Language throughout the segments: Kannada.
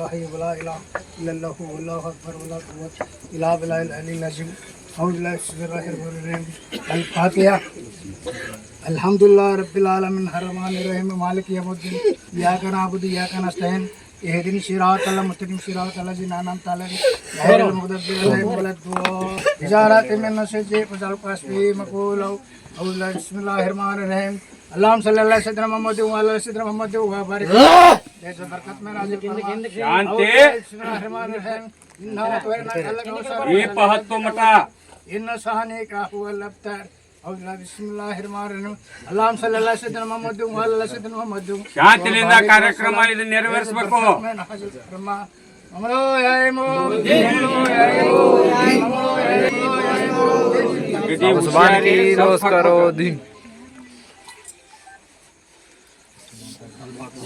الله ولا إله إلا الله والله أكبر ولا قوة إلا بالله العلي العظيم. أعوذ بالله بسم الله الرحمن الرحيم. الفاتحة. الحمد لله رب العالمين. الرحمن الرحيم. مالك يوم الدين. إياك نعبد وإياك نستعين. اهدني الصراط المستقيم. صراط الذين أنعمت عليهم. غير المغضوب عليهم ولا الضالين. إجارات من نسجي فجعل قاسمي مقوله أعوذ بالله بسم الله الرحمن الرحيم. अल्लाह सल्लल्लाहु अलैहि वसल्लम मोहम्मद व अलैहि वसल्लम मोहम्मद व बारिक जैसे बरकत में राज़ी शांति ये पहत मटा इन सहने का हुआ लफ्तर ಶಾಂತಿನಿಂದ ಕಾರ್ಯಕ್ರಮ ಇದು ನೆರವೇರಿಸಬೇಕು ನಮೋ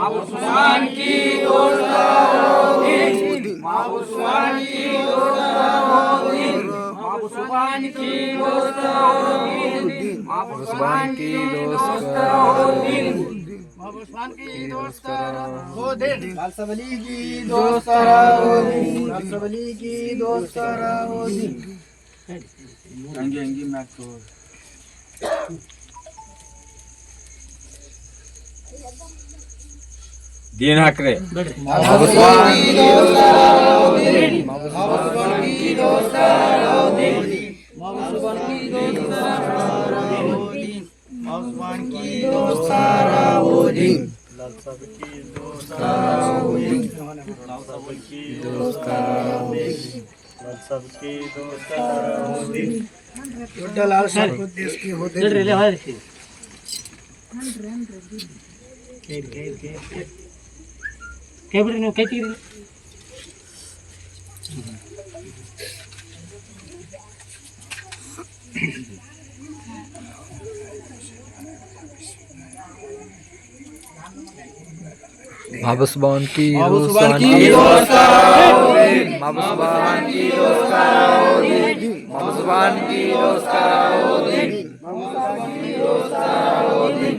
माउसमान की दोस्तारोगी दोस्त हो दे लालसबली की दोस्त हो दी लालसबली की दोस्त हो दी दिन हाकरे। लाल साहब को देश की हो दे रे रे है की होते ಕೈ ಬಿಡ್ರಿ ನೀವು ಕೈ ತೆಗೀರಿ माबुसबान की रोजान की माबुसबान की माबुसबान की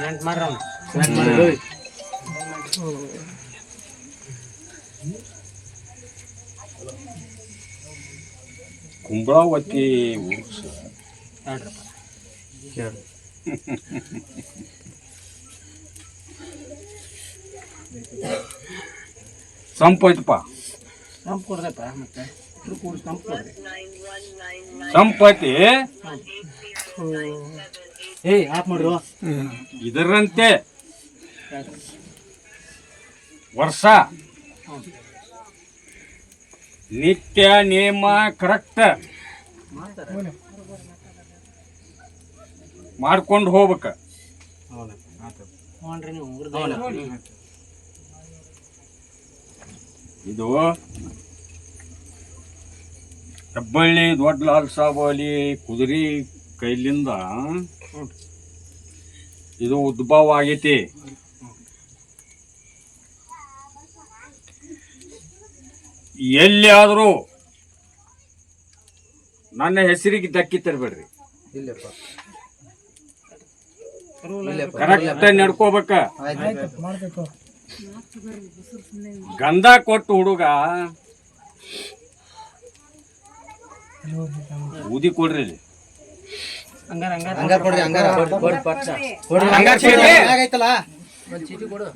दिन ಹ್ಮ್ ಅವ್ನು. ಮಾಡ್ರ ಕುಂಬಳಾವತಿ ಸಂಪೋಯ್ತಪ್ಪ ಸಂಪೈತಪ್ಪ ತಂಪು ಕೊಡ್ದಪ್ಪ ಮತ್ತೆ. ಸಂಪ್ ಸಂಪತಿ ಏಯ್ ಆಫ್ ಮಾಡ್ರು. ಇದರಂತೆ ವರ್ಷ ನಿತ್ಯ ನಿಯಮ ಕರೆಕ್ಟ್ ಮಾಡ್ಕೊಂಡು ಹೋಗ್ಬೇಕ. ಇದು ಹೆಬ್ಬಳ್ಳಿ ದೊಡ್ಡ ಲಾಲ್ ಸಾಬ್ ಅಲಿ ಕುದುರೆ ಕೈಲಿಂದ ಇದು ಉದ್ಭವ ಆಗೈತಿ. ಎಲ್ಲಿಯಾದರೂ ನನ್ನ ಹೆಸರಿಗೆ ಧಕ್ಕಿ ತರಬೇಡ್ರಿ ಕರೆಕ್ಟ್ ನಡ್ಕೋಬೇಕ. ಗಂಧ ಕೊಟ್ಟು ಹುಡುಗ ಊದಿ ಕೊಡ್ರಿ ಇಲ್ಲಿ. ಹಂಗಾರ ಹಂಗಾರ. ಹಂಗಾರ ಕೊಡ್ರಿ ಹಂಗಾರ. ಕೊಡ್ರಿ ಪಟ್ಟ. ಕೊಡ್ರಿ. ಹಂಗಾರ ಚೀಟಿ. ಆಗೈತಲ್ಲ ಒಂದ್ ಚೀಟಿ ಕೊಡು.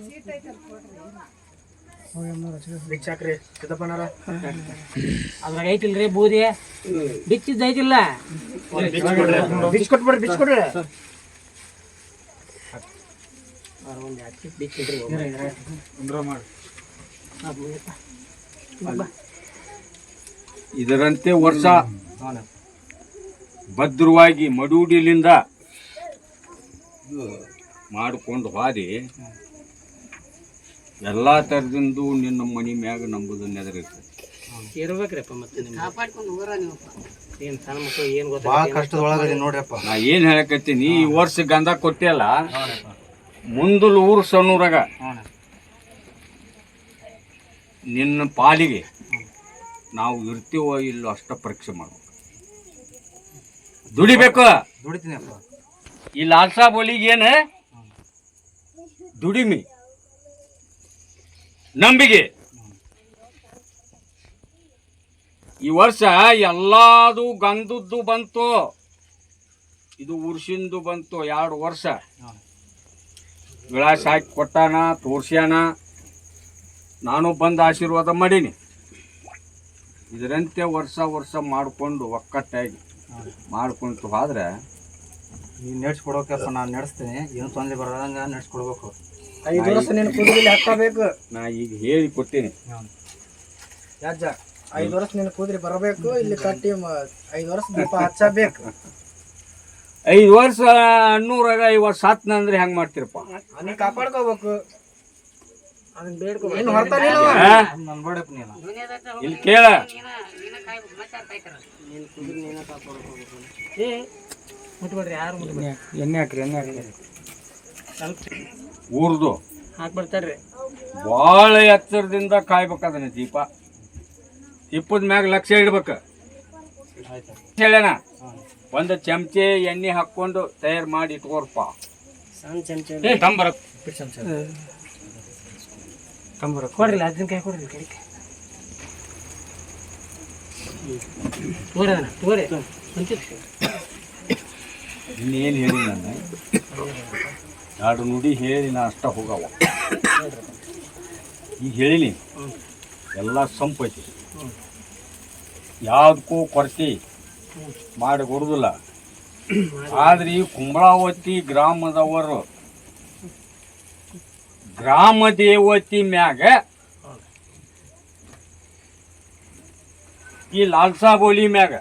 ಭಿಕ್ಷಾಕ್ರಿ ಸಿದ್ದಪ್ಪನಾರ ಅದ್ರಾಗ ಐತಿಲ್ರಿ ಬೂದಿ. ಬಿಚ್ಚಿದ್ದು ಐತಿಲ್ಲ. ಬಿಚ್ ಕೊಟ್ಬಿಡ್ರಿ ಬಿಚ್ ಕೊಡ್ರಿ. ಒಂದು ಹಚ್ಚಿ ಬಿಚ್ಚಿಡ್ರಿ ಇದರಂತೆ ವರ್ಷ. ಭದ್ರವಾಗಿ ಮಡೂಡಿಲಿಂದ ಮಾಡಿಕೊಂಡು ಹಾದಿ. ಎಲ್ಲ ತರದಿಂದ ನಿನ್ನ ಮನಿ ಮ್ಯಾಗ ನಂಬುದು ನೆದರಿರ್ತದೆ ಇರ್ಬೇಕ್ರಪ್ಪ ಮತ್ತೆ ನಾ ಏನು ಹೇಳಕತ್ತೀನಿ ಈ ವರ್ಷ ಗಂಧ ಕೊಟ್ಟಿಯಲ್ಲ ಮುಂದಲು ಊರು ಸಣ್ಣೂರಾಗ ನಿನ್ನ ಪಾಲಿಗೆ ನಾವು ಇರ್ತೀವೋ ಇಲ್ಲೋ ಅಷ್ಟ ಪರೀಕ್ಷೆ ಮಾಡ್ಬೇಕು. ದುಡಿಬೇಕು. ದುಡಿತೀನಪ್ಪ. ಈ ಲಾಲ್ಸಾ ಬೋಲಿಗೆ ಏನು? ದುಡಿಮಿ. ನಂಬಿಕೆ. ಈ ವರ್ಷ ಎಲ್ಲದು ಗಂಧದ್ದು ಬಂತು. ಇದು ಉರ್ಸಿಂದು ಬಂತು ಎರಡು ವರ್ಷ. ವಿಳಾಸ ಹಾಕಿ ಕೊಟ್ಟಾನ ತೋರ್ಸ್ಯಾನ. ನಾನು ಬಂದು ಆಶೀರ್ವಾದ ಮಾಡೀನಿ. ಇದರಂತೆ ವರ್ಷ ವರ್ಷ ಮಾಡಿಕೊಂಡು ಒಕ್ಕಟ್ಟಾಗಿ. ಮಾಡ್ಕೊಂತು ಹೋದ್ರೆ ನೀನು ಕೆಲಸ ನಾನು ನಡೆಸ್ತೀನಿ. ಏನು ತೊಂದರೆ ಬರೋದಂಗ ನಡ್ಸ್ಕೊಡ್ಬೇಕು. ಐದು ವರ್ಷ ನಿನ್ನ ಕೂದಲಿಗೆ ಹಾಕಬೇಕು ನಾ ಈಗ ಹೇಳಿ ಕೊಟ್ಟೀನಿ ಯಾಜ ಐದು ವರ್ಷ ನಿನ್ನ ಕೂದಲಿ ಬರಬೇಕು ಇಲ್ಲಿ ಕಟ್ಟಿ ಮ- ಐದು ವರ್ಷ ದೀಪ ಹಚ್ಚಬೇಕು. ಐದು ವರ್ಷ ಅನ್ನೂರಾಗ ಐದು ವರ್ಷ ಹತ್ನ ಅಂದ್ರೆ ಹೆಂಗ್ ಮಾಡ್ತೀರಪ್ಪ? ನೀ ಕಾಪಾಡ್ಕೋಬೇಕು. ಅದನ್ನ ಬೇಡ್ಕೊ ಏನು ಹೊರ್ತಾನಿಲ್ಲ ಆ? ನನ್ನ ಬೇಡಪ್ಪ ನೀನು. ಇಲ್ಲಿ ಕೇಳ. ಏ ಮುಟ್ಬೇಡ್ರಿ ಯಾರು ಮುಟ್ಬೇಡ್ರಿ? ಎಣ್ಣೆ ಹಾಕ್ರಿ ಎಣ್ಣೆ ಹಾಕ್ರಿ. ಊರ್ದು. ಹಾಕ್ಬಿಡ್ತಾರ್ರಿ. ಭಾಳ ಎತ್ತರದಿಂದ ಕಾಯ್ಬೇಕು ಅದನ್ನ ದೀಪ. ತಿಪ್ಪದ ಮ್ಯಾಗ ಲಕ್ಷ ಇಡ್ಬೇಕು. ಹೇಳ್ಯಾನ ಒಂದು ಚಮಚೆ ಎಣ್ಣೆ ಹಾಕೊಂಡು ತಯಾರು ಮಾಡಿ ಇಟ್ಕೋರ್ಪ ಸಣ್ಣ ಚಮಚೆ ಏ ತಂಬರ ಕೊಡ್ರಿ ಅದನ್ನ ಕೊಡ್ರಿ ಕಡಿಕೆ ಇನ್ನೇನು ಹೇಳಿ ನಾನು ಎರಡು ನುಡಿ ಹೇಳಿ ನಾ ಅಷ್ಟ ಹೋಗವ. ಈಗ ಹೇಳಿನಿ. ಎಲ್ಲ ಸಂಪೈತಿ ಯಾವುದಕ್ಕೂ ಕೊರತೆ ಮಾಡಿ ಕೊಡುದಿಲ್ಲ. ಆದ್ರೆ ಈ ಕುಂಬಳಾವತಿ ಗ್ರಾಮದವರು ಗ್ರಾಮ ದೇವತಿ ಮ್ಯಾಗ ಈ ಲಾಲ್ಸಾ ಬೋಲಿ ಮ್ಯಾಗ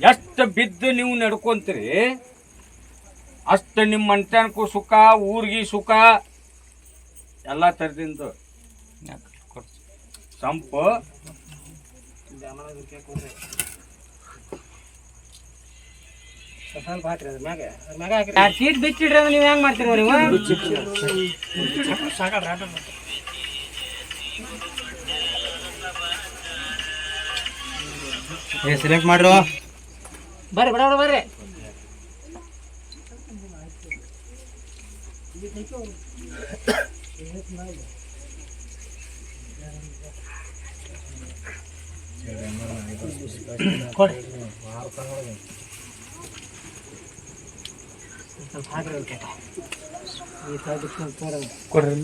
ಎಷ್ಟು ಬಿದ್ದು ನೀವು ನಡ್ಕೊಂತೀರಿ? ಅಷ್ಟು ನಿಮ್ಮ ಮನ್ತನಕ್ಕೂ ಸುಖ ಊರಿಗೆ ಸುಖ ಎಲ್ಲ ಥರದಿಂದ ಸಂಪ. ಸೀಟ್ ಬಿಚ್ಚಿಡ್ರಿ ಅಂದ್ರೆ ನೀವು ಹೆಂಗ್ ಮಾಡ್ತೀರಿ ನೀವು ಏ ಸೆಲೆಕ್ಟ್ ಮಾಡ್ರು. ಬರ್ರಿ ಬಡ ಬರ್ರಿ. ಕೊಡಿ. ಸ್ವಲ್ಪ ಹಾಕ್ರಿ ಕೇಟ. ಈ ತೋರಿ. ಕೊಡ್ರಿ.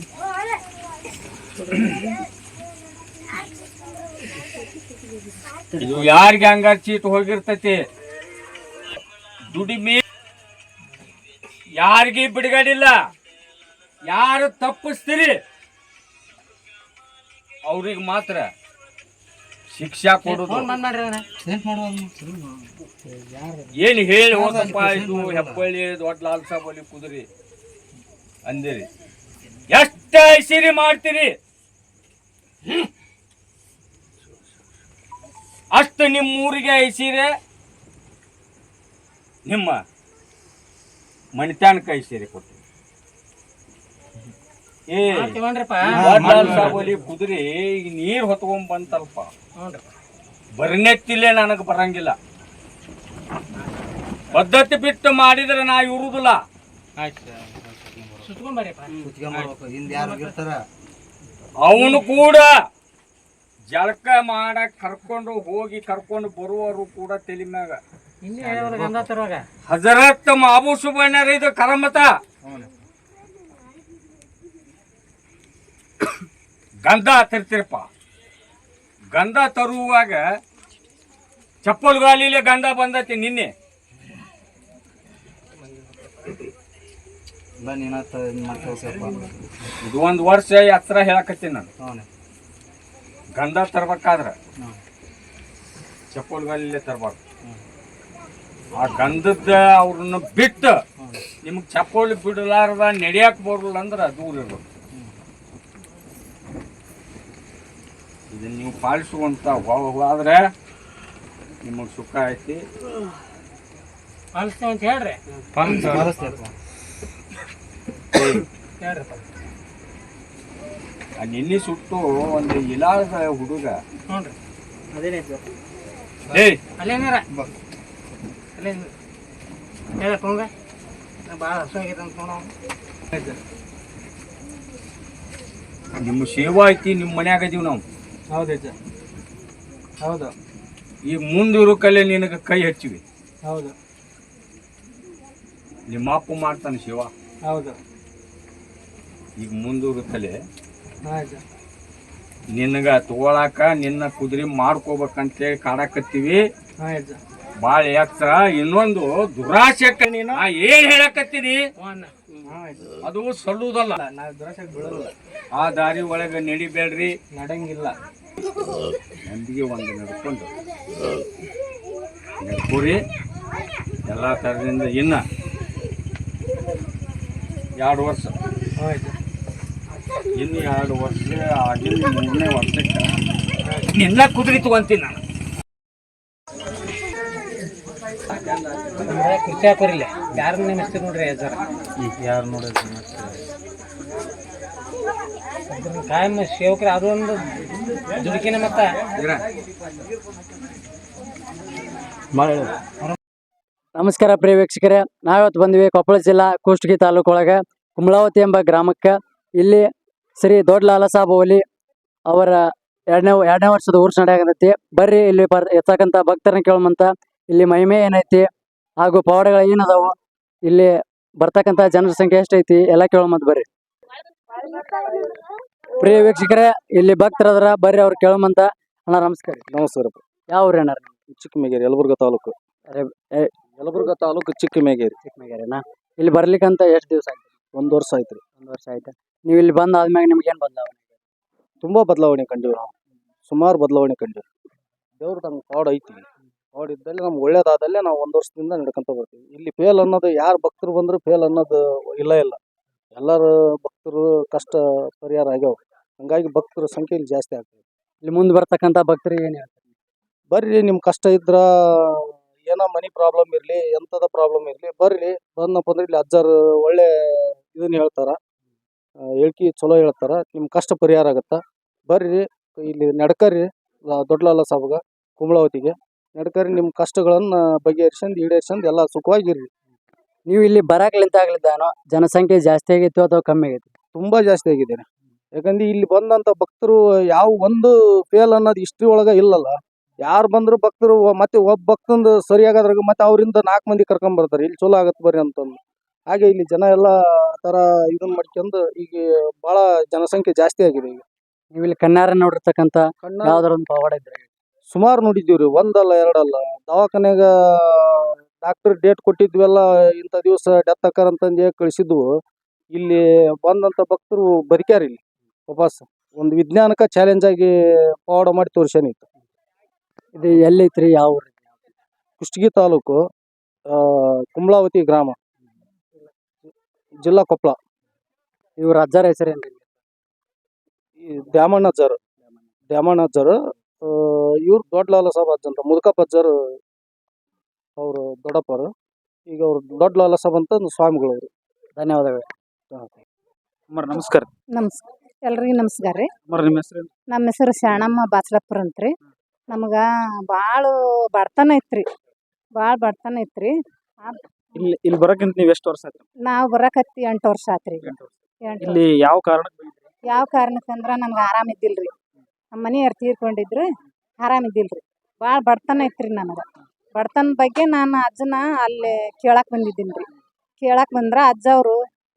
ಇದು ಯಾರಿಗೆ ಹಂಗಾರ ಚೀಟ್ ಹೋಗಿರ್ತೈತಿ? ದುಡಿಮೆ ಯಾರಿಗೆ ಬಿಡುಗಡಿಲ್ಲ ಯಾರು ತಪ್ಪಿಸ್ತೀರಿ? ಅವ್ರಿಗೆ ಮಾತ್ರ ಶಿಕ್ಷಾ ಕೊಡೋದು. ಏನು ಹೇಳಿ ಹೋದಪ್ಪ ಇದು ಹೆಬ್ಬಳ್ಳಿ ದೊಡ್ಡ ಲಾಲ್ ಸಾಬಲ್ಲಿ ಕುದುರಿ ಅಂದಿರಿ. ಎಷ್ಟು ಐಸಿರಿ ಮಾಡ್ತೀರಿ? ಹ್ಮ್. ಅಷ್ಟು ನಿಮ್ಮ ಊರಿಗೆ ಐಸಿರೆ ನಿಮ್ಮ ಮಣಿತಾನಕ್ಕೆ ಐಸಿರಿ ಸೀರೆ ಏ ಕುದುರೆ ಲಾಲ್ ಈಗ ನೀರು ಹೊತ್ಕೊಂಡ್ ಬಂತಲ್ಪ. ಬರ್ನೆತ್ತಿಲ್ಲೇ ನನಗೆ ಬರಂಗಿಲ್ಲ. ಪದ್ಧತಿ ಬಿಟ್ಟು ಮಾಡಿದ್ರೆ ನಾ ಇರ್ತಾರ? ಅವನು ಕೂಡ ಜಳಕ ಮಾಡ ಕರ್ಕೊಂಡು ಹೋಗಿ ಕರ್ಕೊಂಡು ಬರುವವರು ಕೂಡ ತಲೆ ಮ್ಯಾಗ. ಇನ್ನೇ ಹೇಳೋರು ಗಂಧ ತರುವಾಗ ಹಜರತ್ ಮಾಬು ಸುಬಣ್ಣರ ಇದು ಕರಮತ. ಗಂಧ ತರ್ತಿರಪ್ಪ. ಗಂಧ ತರುವಾಗ ಚಪ್ಪಲ್ ಗಾಲಿಲೆ ಗಂಧ ಬಂದತಿ ನಿನ್ನೆ. ಇದು ಒಂದು ವರ್ಷ ಹತ್ರ ಹೇಳಕತ್ತೀನಿ ನಾನು. ಗಂಧ ತರ್ಬೇಕಾದ್ರೆ ಹ್ಞೂ ಚಪ್ಪಲ್ ಗಾಲಿಲೆ ತರ್ಬಾರ್ದು. ಆ ಗಂಧದ ಅವ್ರನ್ನ ಬಿಟ್ಟು ನಿಮ್ಗೆ ಚಪ್ಪಲ್ ಬಿಡಲಾರ್ದ ನಡೆಯಕ್ ಬರಲ್ಲ ಅಂದ್ರೆ ದೂರ ಇರ್ಬೇಕು. ಇದನ್ನ ನೀವು ಪಾಲಿಸುವಂತ ಹೋದ್ರೆ ನಿಮಗೆ ಸುಖ ಐತಿ. ಪಾಲಿಸ್ತೇವೆ ಅಂತ ಹೇಳ್ರಿ. ಹೇಳ್ರಿ ನಿನ್ನೆ ಸುಟ್ಟು ಒಂದು ಇಲಾದ ಹುಡುಗ. ಹ್ಞೂ ರೀ ಅದೇನೈತೆ ಏಯ್! ಅಲ್ಲೇನಾರ? ಅಲ್ಲೇ ಹೇಳ ಪಂಗ ಭಾಳ ಹಸು ಆಗೈತೆ ಅಂತ ನೋಡೋ ನಿಮ್ಮ ಸೇವಾ ಐತಿ ನಿಮ್ಮ ಮನ್ಯಾಗ ಅದೀವಿ ನಾವು. ಹೌದೈತೆ ಹೌದು. ಈ ಮುಂದಿರೋ ಕಲೆ ನಿನಗೆ ಕೈ ಹಚ್ಚಿವಿ. ಹೌದು. ನಿಮ್ಮ ಅಪ್ಪು ಮಾಡ್ತಾನೆ ಶಿವ ಹೌದು. ಈಗ ಮುಂದೂರು ತಲೆ ಆಯ್ತು ನಿನಗ ತಗೊಳಾಕ ನಿನ್ನ ಕುದುರೆ ಮಾಡ್ಕೋಬೇಕಂತೇಳಿ ಕಾಡಕತ್ತೀವಿ. ಬಾಳ ಎತ್ತರ ಇನ್ನೊಂದು ದುರಾಶೆ ಕಣ್ಣಿನ ಏನ್ ಹೇಳಕತ್ತೀನಿ? ಅದು ಸಲ್ಲುದಲ್ಲ. ಆ ದಾರಿ ಒಳಗೆ ನಡಿಬೇಡ್ರಿ. ನಡಂಗಿಲ್ಲ. ನಂಬಿಗೆ ಒಂದು ನಡ್ಕೊಂಡು. ನಡ್ಕೋರಿ ಎಲ್ಲ ಥರದಿಂದ ಇನ್ನ. ಎರಡು ವರ್ಷ. ಆಯ್ತು ಇನ್ನು ಎರಡು ವರ್ಷ ಆಗಿನ ಮೂರನೇ ವರ್ಷಕ್ಕೆ. ನಿನ್ನ ಕುದುರೆ ತಗೊಂತೀನಿ ನಾನು. ಕುರ್ಚಿ ಹಾಕೋರಿಲ್ಲ. ಯಾರು ನಿಮ್ಮ ಹೆಸರು ನೋಡ್ರಿ ಅಜ್ಜಾರ? ಯಾರು ನೋಡಿದ್ರು ಕಾಯಂ ಸೇವಕರು ಅದು ಒಂದು ದುಡುಕಿನ ಮತ್ತ. ನಮಸ್ಕಾರ ಪ್ರಿಯ ವೀಕ್ಷಕರೇ. ನಾವಿವತ್ತು ಬಂದ್ವಿ ಕೊಪ್ಪಳ ಜಿಲ್ಲಾ ಕುಷ್ಟಗಿ ತಾಲೂಕು ಒಳಗೆ ಕುಂಬಳಾವತಿ ಎಂಬ ಗ್ರಾಮಕ್ಕೆ. ಇಲ್ಲಿ ಶ್ರೀ ದೊಡ್ಡ ಲಾಲ ಸಾಬ್ ಓಲಿ ಅವರ ಎರಡನೇ ಎರಡನೇ ವರ್ಷದ ಊರ್ಸ್ ನಡೆಯಾಗತೈತಿ ಬರ್ರಿ ಇಲ್ಲಿ ಬರ್ ಇರ್ತಕ್ಕಂಥ ಭಕ್ತರನ್ನ ಕೇಳುವಂತ ಇಲ್ಲಿ ಮಹಿಮೆ ಏನೈತಿ ಹಾಗೂ ಪವಾಡಗಳು ಏನದಾವು. ಇಲ್ಲಿ ಬರ್ತಕ್ಕಂಥ ಜನರ ಸಂಖ್ಯೆ ಎಷ್ಟೈತಿ ಎಲ್ಲ ಕೇಳುವಂತ ಬರ್ರಿ. ಪ್ರಿಯ ವೀಕ್ಷಕರೇ ಇಲ್ಲಿ ಭಕ್ತರದ್ರ ಬರ್ರಿ ಅವ್ರು ಕೇಳುವಂತ ಅಣ್ಣ ನಮಸ್ಕಾರ. ನಮಸ್ಕಾರ ಯಾವ ಊರು ಅಣ್ಣ ಚಿಕ್ಕಮೇಗೇರಿ ಯಲಬುರ್ಗ ತಾಲೂಕು. ಯಲಬುರ್ಗ ತಾಲೂಕು ಚಿಕ್ಕಮೇಗೇರಿ ಚಿಕ್ಕಮೇಗೇರಿನಾ ಇಲ್ಲಿ ಬರ್ಲಿಕ್ಕಂತ ಎಷ್ಟು ದಿವಸ ಆಯ್ತು? ಒಂದು ವರ್ಷ ಆಯ್ತ್ರಿ ಒಂದು ವರ್ಷ ಆಯ್ತಾ? ನೀವು ಇಲ್ಲಿ ಬಂದ ಆದ್ಮ್ಯಾಗ ನಿಮ್ಗೆ ಏನು ಬದಲಾವಣೆ ತುಂಬಾ ಬದಲಾವಣೆ ಕಂಡಿವಿ ನಾವು. ಸುಮಾರು ಬದಲಾವಣೆ ಕಂಡಿವಿ ದೇವ್ರು ನಮ್ಗೆ ಕಾಡ್ ಐತಿ. ಕಾಡ್ ಇದ್ದಲ್ಲಿ ನಮ್ಗೆ ಒಳ್ಳೇದಾದಲ್ಲೇ ನಾವು ಒಂದು ವರ್ಷದಿಂದ ನಡ್ಕೊಂತ ಬರ್ತೀವಿ. ಇಲ್ಲಿ ಫೇಲ್ ಅನ್ನೋದು ಯಾರು ಭಕ್ತರು ಬಂದ್ರು ಫೇಲ್ ಅನ್ನೋದು ಇಲ್ಲ ಇಲ್ಲ. ಎಲ್ಲರೂ ಭಕ್ತರು ಕಷ್ಟ ಪರಿಹಾರ ಆಗ್ಯಾವ. ಹಂಗಾಗಿ ಭಕ್ತರ ಸಂಖ್ಯೆ ಇಲ್ಲಿ ಜಾಸ್ತಿ ಆಗ್ತದೆ. ಇಲ್ಲಿ ಮುಂದೆ ಬರ್ತಕ್ಕಂಥ ಭಕ್ತರಿಗೆ ಏನು ಹೇಳ್ತಾರೆ? ಬರ್ರಿ ನಿಮ್ ಕಷ್ಟ ಇದ್ರ ಏನೋ ಮನಿ ಪ್ರಾಬ್ಲಮ್ ಇರ್ಲಿ ಎಂತದ ಪ್ರಾಬ್ಲಮ್ ಇರ್ಲಿ ಬರ್ರಿ. ಬಂದಪ್ಪ ಅಂದ್ರೆ ಇಲ್ಲಿ ಅಜ್ಜಾರು ಒಳ್ಳೆ ಇದನ್ನ ಹೇಳ್ತಾರ. ಹೇಳ್ಕಿ ಚಲೋ ಹೇಳ್ತಾರೆ. ನಿಮ್ಮ ಕಷ್ಟ ಪರಿಹಾರ ಆಗುತ್ತೆ? ಬರ್ರಿ ಇಲ್ಲಿ ನಡ್ಕರಿ ದೊಡ್ಡಲಾಲ ಸಾಬಗ ಕುಂಬಳವತಿಗೆ. ನಡ್ಕರಿ ನಿಮ್ಮ ಕಷ್ಟಗಳನ್ನು ಬಗೆಹರಿಸ್ಕೊಂಡ್ ಎಲ್ಲಾ ಎಲ್ಲ ಸುಖವಾಗಿರ್ರಿ. ನೀವು ಇಲ್ಲಿ ಬರಾಕ್ಲಿಂತ ಆಗ್ಲಿದ್ದಾನೋ ಜನಸಂಖ್ಯೆ ಜಾಸ್ತಿ ಆಗಿತ್ತು ಅಥವಾ ಕಮ್ಮಿ ಆಗೈತಿ? ತುಂಬಾ ಜಾಸ್ತಿ ಆಗಿದೆ ಯಾಕಂದ್ರೆ ಇಲ್ಲಿ ಬಂದಂತ ಭಕ್ತರು ಯಾವ ಒಂದು ಫೇಲ್ ಅನ್ನೋದು ಹಿಸ್ಟ್ರಿ ಒಳಗ ಇಲ್ಲಲ್ಲ. ಯಾರು ಬಂದ್ರು ಭಕ್ತರು ಮತ್ತೆ ಒಬ್ಬ ಭಕ್ತಂದು ಸರಿಯಾಗದ್ರಾಗ ಮತ್ತೆ ಅವರಿಂದ ನಾಲ್ಕು ಮಂದಿ ಕರ್ಕೊಂಡ್ ಬರ್ತಾರೆ. ಇಲ್ಲಿ ಚಲೋ ಆಗತ್ತೆ ಬರ್ರಿ ಅಂತಂದು. ಹಾಗೆ ಇಲ್ಲಿ ಜನ ಎಲ್ಲ ತರ ಇದನ್ನ ಮಾಡ್ಕೊಂಡು ಈಗ ಬಹಳ ಜನಸಂಖ್ಯೆ ಜಾಸ್ತಿ ಆಗಿದೆ ಈಗ. ನೀವು ಇಲ್ಲಿ ಕಣ್ಣಾರ ನೋಡಿರ್ತಕ್ಕಂಥ ಯಾವ್ದಾರ ಒಂದು ಪವಾಡ ಇದ್ರೆ ಸುಮಾರು ನೋಡಿದ್ದೀವ್ರಿ ಒಂದಲ್ಲ ಎರಡಲ್ಲ. ದವಾಖಾನೆಗ ಡಾಕ್ಟರ್ ಡೇಟ್ ಕೊಟ್ಟಿದ್ವೆಲ್ಲ ಇಂಥ ದಿವಸ ಡೆತ್ ಆಕಾರ ಅಂತಂದು ಕಳಿಸಿದ್ವು. ಇಲ್ಲಿ ಬಂದಂತ ಭಕ್ತರು ಬದುಕ್ಯಾರ ಇಲ್ಲಿ. ವಾಪಸ್ ಒಂದು ವಿಜ್ಞಾನಕ್ಕೆ ಚಾಲೆಂಜ್ ಆಗಿ ಪವಾಡ ಮಾಡಿ ತೋರ್ಸ್ಯಾನಿತ್ತು ಇದು ಎಲ್ಲೈತ್ರಿ ಯಾವ ಊರು? ಕುಷ್ಟಗಿ ತಾಲೂಕು ಕುಂಬಳಾವತಿ ಗ್ರಾಮ. ಜಿಲ್ಲಾ ಕೊಪ್ಪಳ ಇವ್ರ ಅಜ್ಜಾರ ಹೆಸರೇನ್ರಿ ಈ ದ್ಯಾಮಣ್ಣ ಅಜ್ಜಾರು. ದ್ಯಾಮಣ್ಣ ಅಜ್ಜಾರು. ಇವ್ರು ದೊಡ್ಡ ಲಾಲ ಸಾಬ್ ಅಜ್ಜ ಅಂತ ಮುದುಕಪ್ಪ ಅಜ್ಜಾರು ಅವರು ದೊಡ್ಡಪ್ಪರು ಈಗ ಅವ್ರು ದೊಡ್ಡ ಲಾಲ ಸಾಬ್ ಅಂತ ಒಂದು ಸ್ವಾಮಿಗಳು ಅವರು. ಧನ್ಯವಾದಗಳು. ಅಮ್ಮರ್ ನಮಸ್ಕಾರ. ನಮಸ್ ಎಲ್ರಿಗೂ ನಮಸ್ಕಾರ ರೀ. ಅಮ್ಮರ್ ನಿಮ್ಮ ಹೆಸರು ನಮ್ಮ ಹೆಸರು ಶಾಣಮ್ಮ ಬಾಚಲಪ್ಪರ್ ಅಂತ್ರಿ ನಮ್ಗೆ ಭಾಳ ಬಡತನ ಐತ್ರಿ. ಭಾಳ ಬಡತನ ಐತ್ರಿ. ಇಲ್ಲಿ ಇಲ್ಲಿ ಬರಕ್ಕಿಂತ ನೀವು ಎಷ್ಟು ವರ್ಷ ಆಯ್ತು ನಾವು ಬರಕತ್ತಿ ಎಂಟು ವರ್ಷ ಆತ್ರಿ. ಈಗ ಎಂಟು ಇಲ್ಲಿ ಯಾವ ಕಾರಣಕ್ಕೆ ಯಾವ ಕಾರಣಕ್ಕಂದ್ರ ನಮ್ಗೆ ಆರಾಮ ಇದ್ದಿಲ್ರಿ. ನಮ್ಮ ಮನೆಯವ್ರು ತೀರ್ಕೊಂಡಿದ್ರು ಆರಾಮ ಇದ್ದಿಲ್ರಿ. ಭಾಳ ಬಡತನ ಐತ್ರಿ ನನಗೆ ಬಡತನ ಬಗ್ಗೆ ನಾನು ಅಜ್ಜನ ಅಲ್ಲಿ ಕೇಳಕ್ಕೆ ಬಂದಿದ್ದೀನಿ ರೀ ಕೇಳಕ್ಕೆ ಬಂದ್ರೆ ಅಜ್ಜ ಅವರು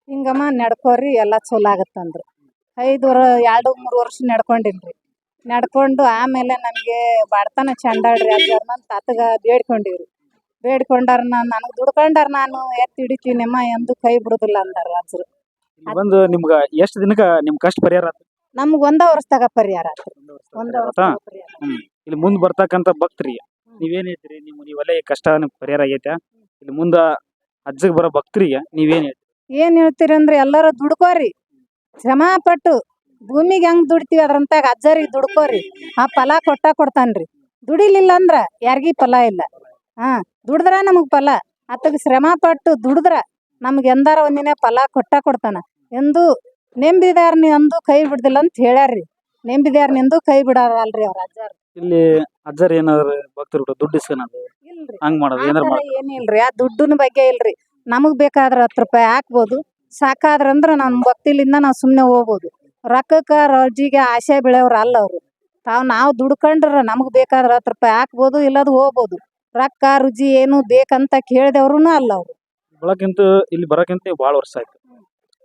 ಹಿಂಗಮ್ಮ ನಡ್ಕೋರಿ ಎಲ್ಲ ಚಲೋ ಆಗತ್ತಂದ್ರು. ಐದು ವರ ಎರಡು ಮೂರು ವರ್ಷ ನಡ್ಕೊಂಡಿನಿ ರೀ ನಡ್ಕೊಂಡು ಆಮೇಲೆ ನನಗೆ ಬಡತನ ಚಂಡಾಡ್ರಿ ಅಜ್ಜವ್ರನ್ನ ತಾತಗ ಬೇಡ್ಕೊಂಡಿವ್ರಿ. ಬೇಡ್ಕೊಂಡಾರ ನಾನು ನನಗೆ ದುಡ್ಕೊಂಡಾರ ನಾನು ಎತ್ತಿ ಹಿಡಿತೀನಮ್ಮ ಎಂದು ಕೈ ಬಿಡುದಿಲ್ಲ ಅಂದಾರ ರಾಜರು. ಇಲ್ಲಿ ಬಂದು ನಿಮ್ಗ ಎಷ್ಟ್ ದಿನಕ್ಕ ನಿಮ್ ಕಷ್ಟ ಪರಿಹಾರ ಆತು? ನಮ್ಗೆ ಒಂದ ವರ್ಷದಾಗ ಪರಿಹಾರ ಆತ್ರಿ. ಒಂದ ವರ್ಷ ವರ್ಷದಾಗ ಪರಿಹಾರ. ಇಲ್ಲಿ ಮುಂದ್ ಬರ್ತಕ್ಕಂತ ಭಕ್ತರಿಗೆ ನೀವೇನ್ ಹೇಳ್ತೀರಿ ನಿಮ್ ನೀವೆಲ್ಲ ಈ ಕಷ್ಟ ನಿಮ್ ಪರಿಹಾರ ಆಗೈತೆ? ಇಲ್ಲಿ ಮುಂದ ಅಜ್ಜಗ್ ಬರೋ ಭಕ್ತರಿಗೆ ನೀವೇನ್ ಹೇಳ್ತೀರಿ? ಏನ್ ಹೇಳ್ತೀರಿ ಅಂದ್ರೆ ಎಲ್ಲರೂ ದುಡ್ಕೋರಿ. ಶ್ರಮ ಪಟ್ಟು ಭೂಮಿಗೆ ಹೆಂಗ್ ದುಡ್ತೀವಿ ಅದ್ರಂತಾಗ ಅಜ್ಜರಿಗೆ ದುಡ್ಕೋರಿ. ಆ ಫಲ ಕೊಟ್ಟ ಕೊಡ್ತಾನ್ರಿ. ದುಡಿಲಿಲ್ಲ ಅಂದ್ರ ಯಾರಿಗಿ ಫಲ ಇಲ್ಲ. ಹಾ. ದುಡಿದ್ರ ನಮಗ್ ಫಲ ಅತಗ್ ಶ್ರಮ ಪಟ್ಟು ದುಡಿದ್ರ ನಮ್ಗೆ ಎಂದಾರ ಒಂದಿನ ಫಲ ಕೊಟ್ಟ ಕೊಡ್ತಾನ. ಎಂದು ನೆಂಬಿದಾರ ಎಂದು ಕೈ ಬಿಡ್ದಿಲ್ಲ ಅಂತ ಹೇಳ್ಯಾರ್ರಿ. ನೆಂಬಿದಾರ ಎಂದು ಕೈ ಬಿಡಾರಲ್ರಿ ಅವ್ರ ಅಜ್ಜಾರ್. ಇಲ್ಲಿ ಅಜ್ಜರ್ ಏನಾದ್ರು ಭಕ್ತರು ದುಡ್ಡು ಇಲ್ರಿ. ಹಂಗ್ ಮಾಡೋದು ಆ ಏನಾರ ಥರ ಏನಿಲ್ರಿ ಆ ದುಡ್ಡಿನ ಬಗ್ಗೆ ಇಲ್ರಿ. ನಮಗ್ ಬೇಕಾದ್ರ ಹತ್ತು ರೂಪಾಯಿ ಹಾಕ್ಬೋದು ಸಾಕಾದ್ರಂದ್ರ ನಮ್ಮ ಭಕ್ತಿಲಿಂದ ನಾವ್ ಸುಮ್ಮನೆ ಹೋಗ್ಬೋದು. ರೊಕ್ಕಕ್ಕ ರೋಜಿಗೆ ಆಸೆ ಬೆಳೆಯವ್ರು ಅಲ್ಲ ಅವ್ರು ತಾವು ನಾವು ದುಡ್ಕೊಂಡ್ರ ನಮಗ್ ಬೇಕಾದ್ರ ಹತ್ತು ರೂಪಾಯಿ ಹಾಕ್ಬೋದು ಇಲ್ಲದ ಹೋಗ್ಬೋದು. ರೊಕ್ಕ ರುಚಿ ಏನು ಬೇಕಂತ ಕೇಳಿದವ್ರು ಅಲ್ಲ ಅವ್ರು. ಬಳಕ್ಕಿಂತ ಇಲ್ಲಿ ಬರಕ್ಕಿಂತ ಭಾಳ ವರ್ಷ ಆಯ್ತು.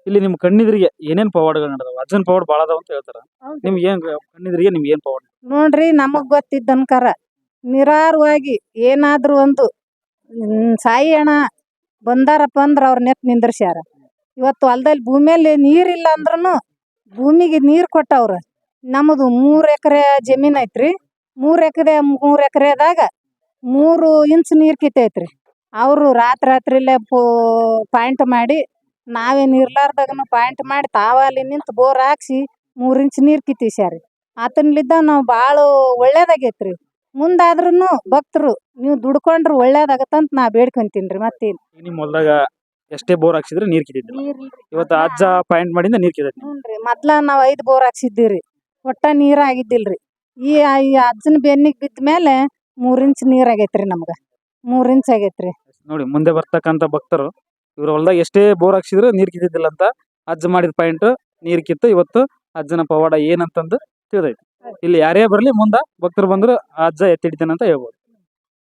ಇಲ್ಲಿ ನಿಮ್ ಕಣ್ಣಿದ್ರಿಗೆ ಏನೇನ್ ಪವಾಡಗಳು ನಡೆದವ? ಅಜ್ಜನ್ ಪವಾಡ ಭಾಳ ಅದಾವ ಅಂತ ಹೇಳ್ತಾರ ನಿಮ್ಗೆ ಏನ್ ಕಣ್ಣಿದ್ರಿಗೆ ನಿಮ್ಗೆ ಏನ್ ಪವಾಡ? ನೋಡ್ರಿ ನಮಗ್ ಗೊತ್ತಿದ್ದನ್ಕರ ನಿರಾರವಾಗಿ ಏನಾದ್ರೂ ಒಂದು ಸಾಯಿ ಅಣ್ಣ ಬಂದಾರಪ್ಪ ಅಂದ್ರ ಅವ್ರ ನೆತ್ ನಿಂದ್ರಸ್ಯಾರ. ಇವತ್ತು ಹೊಲದಲ್ಲಿ ಭೂಮಿಯಲ್ಲಿ ನೀರಿಲ್ಲ ಅಂದ್ರೂ ಭೂಮಿಗೆ ನೀರು ಕೊಟ್ಟವ್ರ. ನಮ್ಮದು ಮೂರು ಎಕರೆ ಜಮೀನ್ ಐತ್ರಿ. ಮೂರು ಎಕರೆ ಮೂರು ಎಕರೆದಾಗ ಮೂರು ಇಂಚ್ ನೀರು ಕಿತ್ತೈತ್ರಿ. ಅವರು ರಾತ್ರಿ ರಾತ್ರಿಲೇ ಪೋ ಪಾಯಿಂಟ್ ಮಾಡಿ ನಾವೇನು ಇರ್ಲಾರ್ದಾಗನು ಪಾಯಿಂಟ್ ಮಾಡಿ ತಾವ ಅಲ್ಲಿ ನಿಂತು ಬೋರ್ ಹಾಕ್ಸಿ ಮೂರು ಇಂಚ್ ನೀರು ಕಿತ್ತಿಸ್ಯಾರಿ. ಆತನ್ಲಿದ್ದ ನಾವು ಭಾಳ ಒಳ್ಳೇದಾಗೈತ್ರಿ. ಮುಂದಾದ್ರೂ ಭಕ್ತರು ನೀವು ದುಡ್ಕೊಂಡ್ರೆ ಒಳ್ಳೇದಾಗತ್ತಂತ ನಾ ಬೇಡ್ಕೊಂತೀನಿ ರೀ ಮತ್ತೇನು. ನಿಮ್ ಹೊಲ್ದಾಗ ಎಷ್ಟೇ ಬೋರ್ ಹಾಕ್ಸಿದ್ರೆ ನೀರ್ ಕಿತ್ತಿದ್ದಿಲ್ಲ ಇವತ್ತು ಅಜ್ಜ ಪಾಯಿಂಟ್ ಮಾಡಿಂದ ನೀರ್ ಹ್ಞೂ ಮೊದ್ಲ ನಾವು ಐದು ಬೋರ್ ಹಾಕ್ಸಿದ್ದೀವಿ ಒಟ್ಟ ನೀರು ಆಗಿದ್ದಿಲ್ರಿ. ಈ ಈ ಅಜ್ಜನ ಬೆನ್ನಿಗೆ ಬಿದ್ದ ಮೇಲೆ ಮೂರು ಇಂಚ್ ನೀರ್ ಆಗೈತ್ರಿ ನಮ್ಗೆ. ಮೂರ್ ಇಂಚ್ ಆಗೈತ್ರಿ. ನೋಡಿ, ಮುಂದೆ ಬರ್ತಕ್ಕಂತ ಭಕ್ತರು, ಇವ್ರ ಹೊಲ್ದಾಗ ಎಷ್ಟೇ ಬೋರ್ ಹಾಕ್ಸಿದ್ರು ನೀರ್ ಕಿತ್ತಿದ್ದಿಲ್ಲ ಅಂತ ಅಜ್ಜ ಮಾಡಿದ ಪಾಯಿಂಟ್ ನೀರ್ ಕಿತ್ತು ಇವತ್ತು ಅಜ್ಜನ ಪವಾಡ ಏನಂತಂದು ತಿಳಿದೈತಿ. ಇಲ್ಲಿ ಯಾರೇ ಬರಲಿ ಮುಂದ ಭಕ್ತರು ಬಂದ್ರು ಅಜ್ಜ ಎತ್ತಿಡ್ತೇನೆ ಅಂತ ಹೇಳ್ಬೋದು.